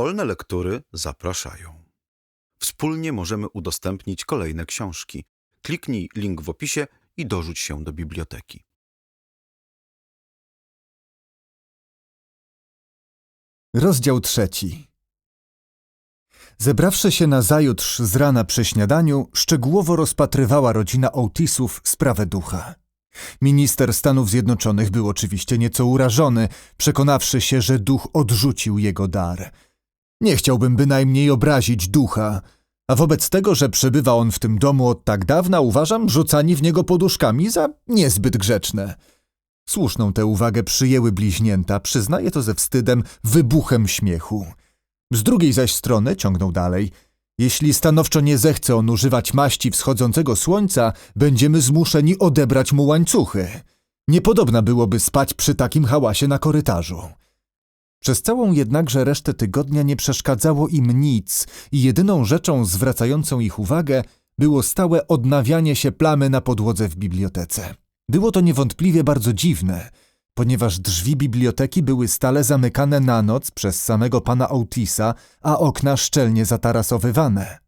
Wolne lektury zapraszają. Wspólnie możemy udostępnić kolejne książki. Kliknij link w opisie i dorzuć się do biblioteki. Rozdział trzeci. Zebrawszy się na zajutrz z rana przy śniadaniu, szczegółowo rozpatrywała rodzina Otisów sprawę ducha. Minister Stanów Zjednoczonych był oczywiście nieco urażony, przekonawszy się, że duch odrzucił jego dar. Nie chciałbym bynajmniej obrazić ducha, a wobec tego, że przebywa on w tym domu od tak dawna, uważam rzucanie w niego poduszkami za niezbyt grzeczne. Słuszną tę uwagę przyjęły bliźnięta, przyznaję to ze wstydem, wybuchem śmiechu. Z drugiej zaś strony, ciągnął dalej, jeśli stanowczo nie zechce on używać maści wschodzącego słońca, będziemy zmuszeni odebrać mu łańcuchy. Niepodobna byłoby spać przy takim hałasie na korytarzu. Przez całą jednakże resztę tygodnia nie przeszkadzało im nic i jedyną rzeczą zwracającą ich uwagę było stałe odnawianie się plamy na podłodze w bibliotece. Było to niewątpliwie bardzo dziwne, ponieważ drzwi biblioteki były stale zamykane na noc przez samego pana Otisa, a okna szczelnie zatarasowywane.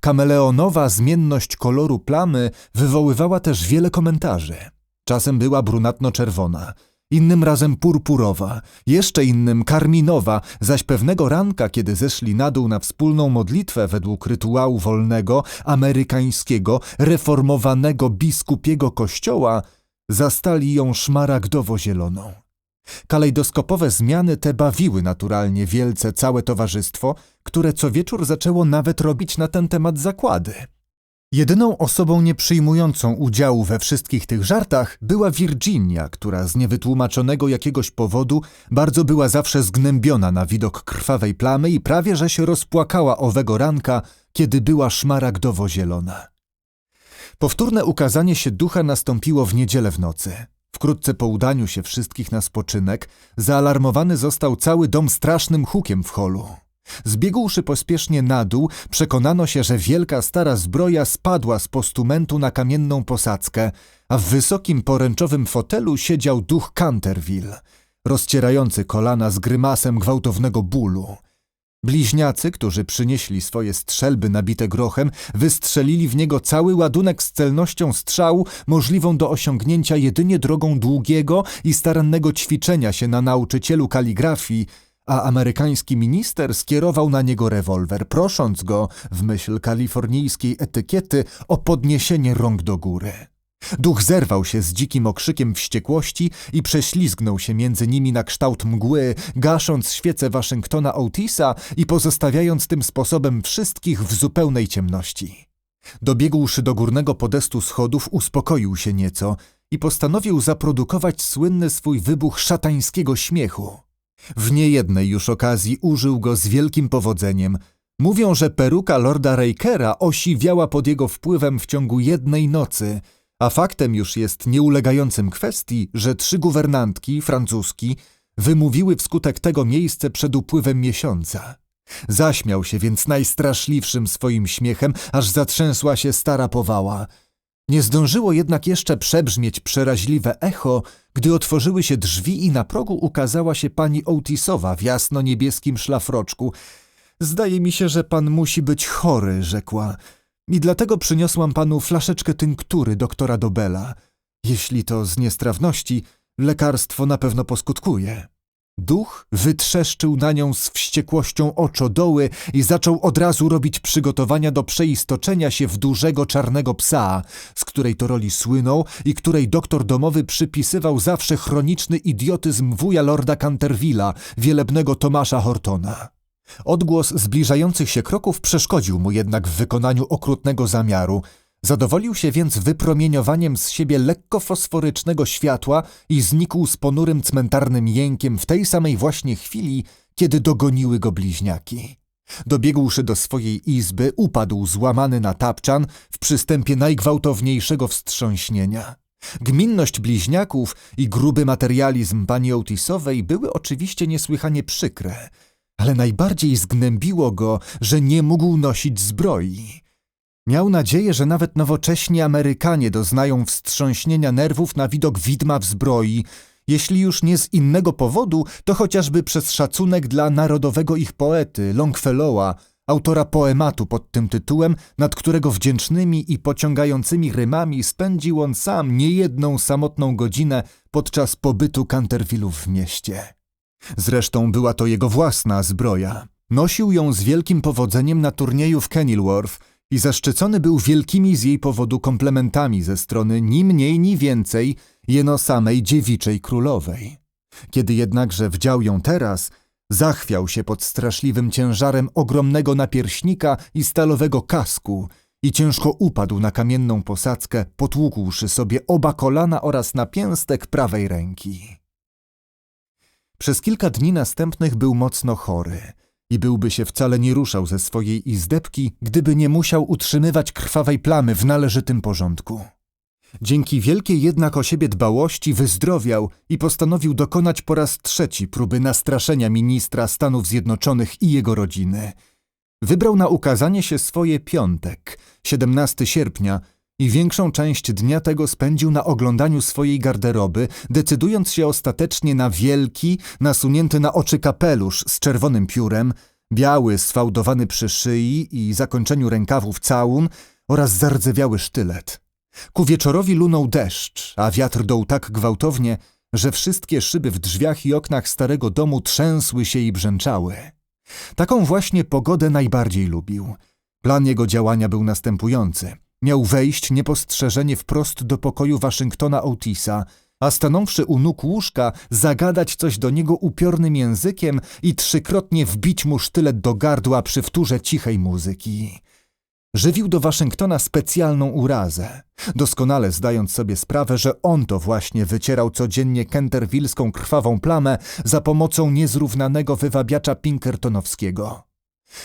Kameleonowa zmienność koloru plamy wywoływała też wiele komentarzy. Czasem była brunatno-czerwona, innym razem purpurowa, jeszcze innym karminowa, zaś pewnego ranka, kiedy zeszli na dół na wspólną modlitwę według rytuału wolnego, amerykańskiego, reformowanego biskupiego kościoła, zastali ją szmaragdowo-zieloną. Kalejdoskopowe zmiany te bawiły naturalnie wielce całe towarzystwo, które co wieczór zaczęło nawet robić na ten temat zakłady. Jedyną osobą nieprzyjmującą udziału we wszystkich tych żartach była Virginia, która z niewytłumaczonego jakiegoś powodu bardzo była zawsze zgnębiona na widok krwawej plamy i prawie że się rozpłakała owego ranka, kiedy była szmaragdowo-zielona. Powtórne ukazanie się ducha nastąpiło w niedzielę w nocy. Wkrótce po udaniu się wszystkich na spoczynek, zaalarmowany został cały dom strasznym hukiem w holu. Zbiegłszy pospiesznie na dół, przekonano się, że wielka stara zbroja spadła z postumentu na kamienną posadzkę, a w wysokim poręczowym fotelu siedział duch Canterville, rozcierający kolana z grymasem gwałtownego bólu. Bliźniacy, którzy przynieśli swoje strzelby nabite grochem, wystrzelili w niego cały ładunek z celnością strzału, możliwą do osiągnięcia jedynie drogą długiego i starannego ćwiczenia się na nauczycielu kaligrafii, a amerykański minister skierował na niego rewolwer, prosząc go, w myśl kalifornijskiej etykiety, o podniesienie rąk do góry. Duch zerwał się z dzikim okrzykiem wściekłości i prześlizgnął się między nimi na kształt mgły, gasząc świece Waszyngtona Otisa i pozostawiając tym sposobem wszystkich w zupełnej ciemności. Dobiegłszy do górnego podestu schodów, uspokoił się nieco i postanowił zaprodukować słynny swój wybuch szatańskiego śmiechu. W niejednej już okazji użył go z wielkim powodzeniem. Mówią, że peruka lorda Rakera osiwiała pod jego wpływem w ciągu jednej nocy – a faktem już jest nieulegającym kwestii, że trzy guwernantki, francuski, wymówiły wskutek tego miejsce przed upływem miesiąca. Zaśmiał się więc najstraszliwszym swoim śmiechem, aż zatrzęsła się stara powała. Nie zdążyło jednak jeszcze przebrzmieć przeraźliwe echo, gdy otworzyły się drzwi i na progu ukazała się pani Otisowa w jasno-niebieskim szlafroczku. Zdaje mi się, że pan musi być chory, rzekła. I dlatego przyniosłam panu flaszeczkę tynktury doktora Dobela. Jeśli to z niestrawności, lekarstwo na pewno poskutkuje. Duch wytrzeszczył na nią z wściekłością oczodoły i zaczął od razu robić przygotowania do przeistoczenia się w dużego czarnego psa, z której to roli słynął i której doktor domowy przypisywał zawsze chroniczny idiotyzm wuja lorda Cantervilla, wielebnego Tomasza Hortona. Odgłos zbliżających się kroków przeszkodził mu jednak w wykonaniu okrutnego zamiaru. Zadowolił się więc wypromieniowaniem z siebie lekko fosforycznego światła i znikł z ponurym cmentarnym jękiem w tej samej właśnie chwili, kiedy dogoniły go bliźniaki. Dobiegłszy do swojej izby, upadł złamany na tapczan w przystępie najgwałtowniejszego wstrząśnienia. Gminność bliźniaków i gruby materializm pani Otisowej były oczywiście niesłychanie przykre – ale najbardziej zgnębiło go, że nie mógł nosić zbroi. Miał nadzieję, że nawet nowocześni Amerykanie doznają wstrząśnienia nerwów na widok widma w zbroi Jeśli już nie z innego powodu, to chociażby przez szacunek dla narodowego ich poety, Longfellowa, autora poematu pod tym tytułem, nad którego wdzięcznymi i pociągającymi rymami spędził on sam niejedną samotną godzinę podczas pobytu Cantervillów w mieście. Zresztą była to jego własna zbroja. Nosił ją z wielkim powodzeniem na turnieju w Kenilworth i zaszczycony był wielkimi z jej powodu komplementami ze strony ni mniej, ni więcej jeno samej dziewiczej królowej. Kiedy jednakże wdział ją teraz, zachwiał się pod straszliwym ciężarem ogromnego napierśnika i stalowego kasku i ciężko upadł na kamienną posadzkę, potłukłszy sobie oba kolana oraz napięstek prawej ręki. Przez kilka dni następnych był mocno chory i byłby się wcale nie ruszał ze swojej izdebki, gdyby nie musiał utrzymywać krwawej plamy w należytym porządku. Dzięki wielkiej jednak o siebie dbałości wyzdrowiał i postanowił dokonać po raz trzeci próby nastraszenia ministra Stanów Zjednoczonych i jego rodziny. Wybrał na ukazanie się swoje piątek, 17 sierpnia, i większą część dnia tego spędził na oglądaniu swojej garderoby, decydując się ostatecznie na wielki, nasunięty na oczy kapelusz z czerwonym piórem, biały, sfałdowany przy szyi i zakończeniu rękawów całun oraz zardzewiały sztylet. Ku wieczorowi lunął deszcz, a wiatr dął tak gwałtownie, że wszystkie szyby w drzwiach i oknach starego domu trzęsły się i brzęczały. Taką właśnie pogodę najbardziej lubił. Plan jego działania był następujący – Miał wejść niepostrzeżenie wprost do pokoju Waszyngtona Otisa, a stanąwszy u nóg łóżka, zagadać coś do niego upiornym językiem i trzykrotnie wbić mu sztylet do gardła przy wtórze cichej muzyki. Żywił do Waszyngtona specjalną urazę, doskonale zdając sobie sprawę, że on to właśnie wycierał codziennie kenterwilską krwawą plamę za pomocą niezrównanego wywabiacza pinkertonowskiego.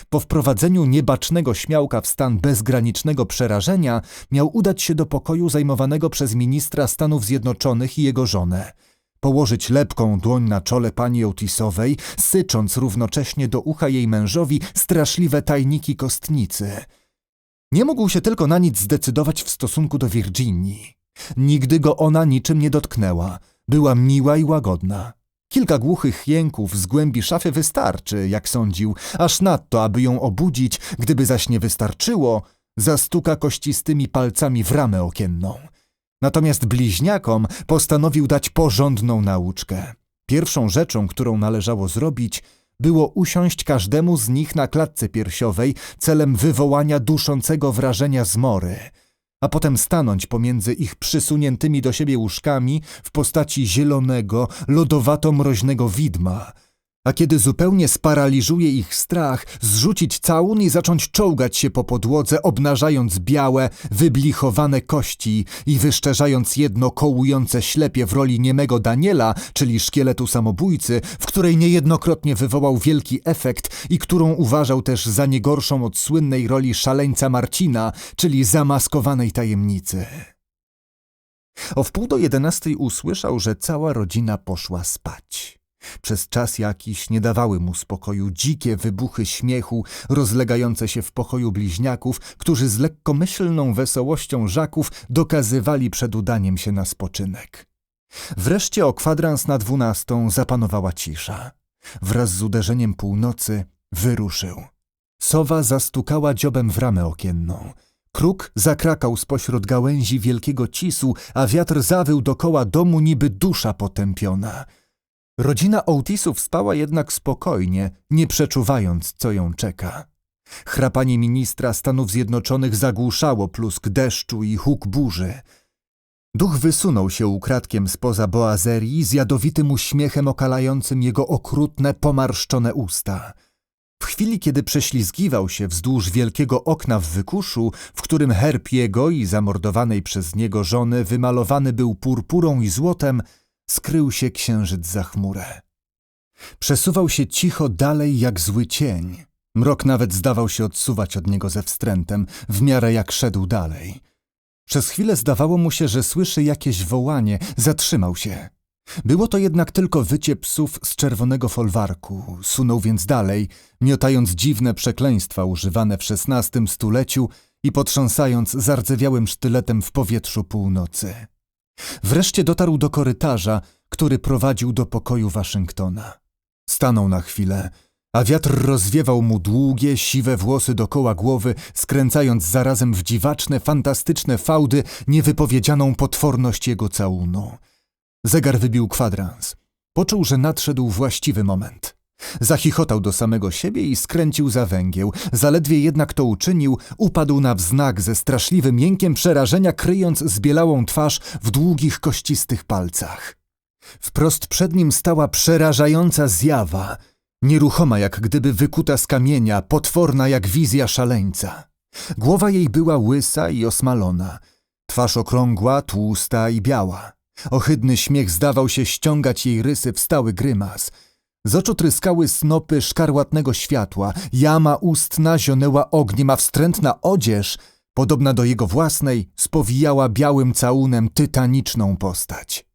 Po wprowadzeniu niebacznego śmiałka w stan bezgranicznego przerażenia, miał udać się do pokoju zajmowanego przez ministra Stanów Zjednoczonych i jego żonę. Położyć lepką dłoń na czole pani Otisowej, sycząc równocześnie do ucha jej mężowi straszliwe tajniki kostnicy. Nie mógł się tylko na nic zdecydować w stosunku do Virginii. Nigdy go ona niczym nie dotknęła. Była miła i łagodna. Kilka głuchych jęków z głębi szafy wystarczy, jak sądził, aż nadto, aby ją obudzić, gdyby zaś nie wystarczyło, zastuka kościstymi palcami w ramę okienną. Natomiast bliźniakom postanowił dać porządną nauczkę. Pierwszą rzeczą, którą należało zrobić, było usiąść każdemu z nich na klatce piersiowej celem wywołania duszącego wrażenia zmory – a potem stanąć pomiędzy ich przysuniętymi do siebie łóżkami w postaci zielonego, lodowato-mroźnego widma, a kiedy zupełnie sparaliżuje ich strach, zrzucić całun i zacząć czołgać się po podłodze, obnażając białe, wyblichowane kości i wyszczerzając jedno kołujące ślepie w roli niemego Daniela, czyli szkieletu samobójcy, w której niejednokrotnie wywołał wielki efekt i którą uważał też za niegorszą od słynnej roli szaleńca Marcina, czyli zamaskowanej tajemnicy. O wpół do jedenastej usłyszał, że cała rodzina poszła spać. Przez czas jakiś nie dawały mu spokoju dzikie wybuchy śmiechu rozlegające się w pokoju bliźniaków, którzy z lekkomyślną wesołością żaków dokazywali przed udaniem się na spoczynek. Wreszcie o kwadrans na dwunastą zapanowała cisza. Wraz z uderzeniem północy wyruszył. Sowa zastukała dziobem w ramę okienną. Kruk zakrakał spośród gałęzi wielkiego cisu, a wiatr zawył dokoła domu niby dusza potępiona – Rodzina Otisów spała jednak spokojnie, nie przeczuwając, co ją czeka. Chrapanie ministra Stanów Zjednoczonych zagłuszało plusk deszczu i huk burzy. Duch wysunął się ukradkiem spoza boazerii z jadowitym uśmiechem okalającym jego okrutne, pomarszczone usta. W chwili, kiedy prześlizgiwał się wzdłuż wielkiego okna w wykuszu, w którym herb jego i zamordowanej przez niego żony wymalowany był purpurą i złotem, skrył się księżyc za chmurę. Przesuwał się cicho dalej jak zły cień. Mrok nawet zdawał się odsuwać od niego ze wstrętem, w miarę jak szedł dalej. Przez chwilę zdawało mu się, że słyszy jakieś wołanie, zatrzymał się. Było to jednak tylko wycie psów z czerwonego folwarku. Sunął więc dalej, miotając dziwne przekleństwa używane w XVI stuleciu i potrząsając zardzewiałym sztyletem w powietrzu północy. Wreszcie dotarł do korytarza, który prowadził do pokoju Waszyngtona. Stanął na chwilę, a wiatr rozwiewał mu długie, siwe włosy dokoła głowy, skręcając zarazem w dziwaczne, fantastyczne fałdy niewypowiedzianą potworność jego całunu. Zegar wybił kwadrans. Poczuł, że nadszedł właściwy moment. Zachichotał do samego siebie i skręcił za węgieł. Zaledwie jednak to uczynił, upadł na wznak ze straszliwym jękiem przerażenia, kryjąc zbielałą twarz w długich, kościstych palcach. Wprost przed nim stała przerażająca zjawa, nieruchoma jak gdyby wykuta z kamienia, potworna jak wizja szaleńca. Głowa jej była łysa i osmalona, twarz okrągła, tłusta i biała. Ohydny śmiech zdawał się ściągać jej rysy w stały grymas. Z oczu tryskały snopy szkarłatnego światła, jama ustna zionęła ogniem, a wstrętna odzież, podobna do jego własnej, spowijała białym całunem tytaniczną postać.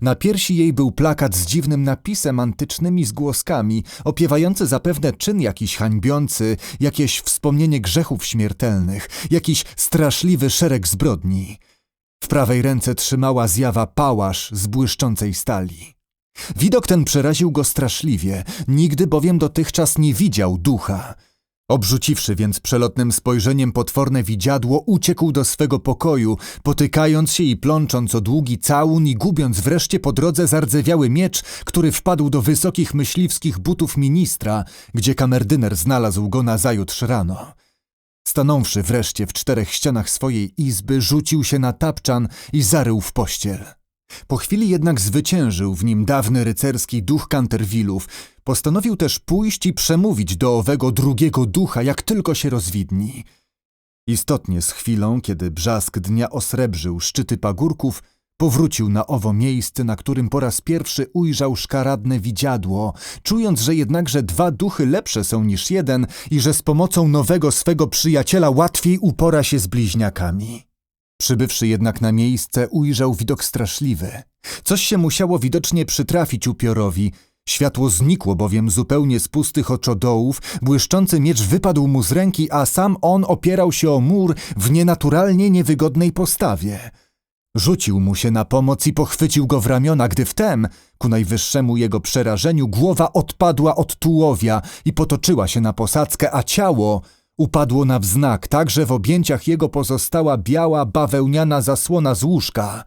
Na piersi jej był plakat z dziwnym napisem antycznymi zgłoskami, opiewający zapewne czyn jakiś hańbiący, jakieś wspomnienie grzechów śmiertelnych, jakiś straszliwy szereg zbrodni. W prawej ręce trzymała zjawa pałasz z błyszczącej stali. Widok ten przeraził go straszliwie, nigdy bowiem dotychczas nie widział ducha. Obrzuciwszy więc przelotnym spojrzeniem potworne widziadło, uciekł do swego pokoju, potykając się i plącząc o długi całun i gubiąc wreszcie po drodze zardzewiały miecz, który wpadł do wysokich myśliwskich butów ministra, gdzie kamerdyner znalazł go nazajutrz rano. Stanąwszy wreszcie w czterech ścianach swojej izby, rzucił się na tapczan i zarył w pościel. Po chwili jednak zwyciężył w nim dawny rycerski duch Cantervillów. Postanowił też pójść i przemówić do owego drugiego ducha, jak tylko się rozwidni. Istotnie z chwilą, kiedy brzask dnia osrebrzył szczyty pagórków, powrócił na owo miejsce, na którym po raz pierwszy ujrzał szkaradne widziadło, czując, że jednakże dwa duchy lepsze są niż jeden i że z pomocą nowego swego przyjaciela łatwiej upora się z bliźniakami. Przybywszy jednak na miejsce, ujrzał widok straszliwy. Coś się musiało widocznie przytrafić upiorowi. Światło znikło bowiem zupełnie z pustych oczodołów, błyszczący miecz wypadł mu z ręki, a sam on opierał się o mur w nienaturalnie niewygodnej postawie. Rzucił mu się na pomoc i pochwycił go w ramiona, gdy wtem, ku najwyższemu jego przerażeniu, głowa odpadła od tułowia i potoczyła się na posadzkę, a ciało upadło na wznak, tak że w objęciach jego pozostała biała, bawełniana zasłona z łóżka,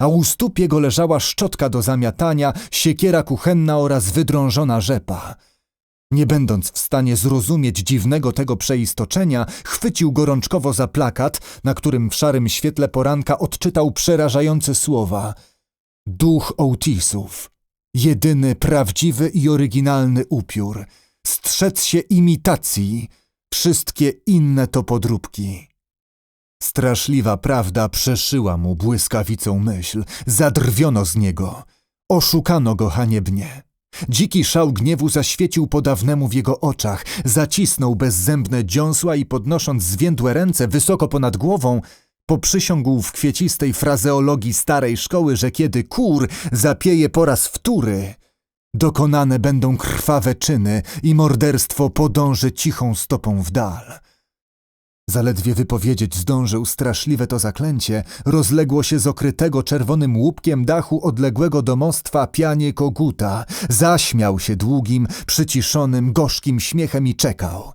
a u stóp jego leżała szczotka do zamiatania, siekiera kuchenna oraz wydrążona rzepa. Nie będąc w stanie zrozumieć dziwnego tego przeistoczenia, chwycił gorączkowo za plakat, na którym w szarym świetle poranka odczytał przerażające słowa. Duch Otisów. Jedyny prawdziwy i oryginalny upiór. Strzec się imitacji. Wszystkie inne to podróbki. Straszliwa prawda przeszyła mu błyskawicą myśl. Zadrwiono z niego. Oszukano go haniebnie. Dziki szał gniewu zaświecił po dawnemu w jego oczach, zacisnął bezzębne dziąsła i podnosząc zwiędłe ręce wysoko ponad głową, poprzysiągł w kwiecistej frazeologii starej szkoły, że kiedy kur zapieje po raz wtóry, dokonane będą krwawe czyny i morderstwo podąży cichą stopą w dal. Zaledwie wypowiedzieć zdążył straszliwe to zaklęcie, rozległo się z okrytego czerwonym łupkiem dachu odległego domostwa pianie koguta. Zaśmiał się długim, przyciszonym, gorzkim śmiechem i czekał.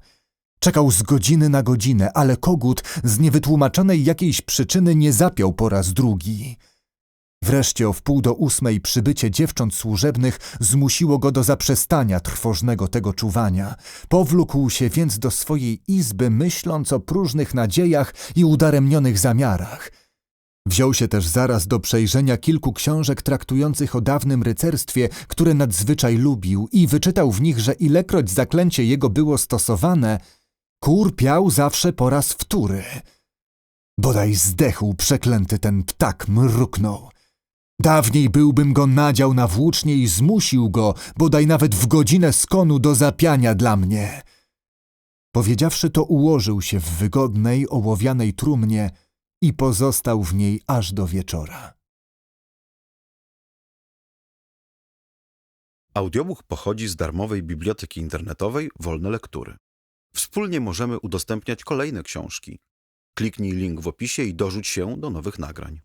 Czekał z godziny na godzinę, ale kogut z niewytłumaczonej jakiejś przyczyny nie zapiął po raz drugi. Wreszcie o wpół do ósmej przybycie dziewcząt służebnych zmusiło go do zaprzestania trwożnego tego czuwania. Powlókł się więc do swojej izby, myśląc o próżnych nadziejach i udaremnionych zamiarach. Wziął się też zaraz do przejrzenia kilku książek traktujących o dawnym rycerstwie, które nadzwyczaj lubił i wyczytał w nich, że ilekroć zaklęcie jego było stosowane, kur piał zawsze po raz wtóry. Bodaj zdechł przeklęty ten ptak, mruknął. Dawniej byłbym go nadział na włócznie i zmusił go, bodaj nawet w godzinę skonu do zapiania dla mnie. Powiedziawszy to, ułożył się w wygodnej, ołowianej trumnie i pozostał w niej aż do wieczora. Audiobook pochodzi z darmowej biblioteki internetowej Wolne Lektury. Wspólnie możemy udostępniać kolejne książki. Kliknij link w opisie i dorzuć się do nowych nagrań.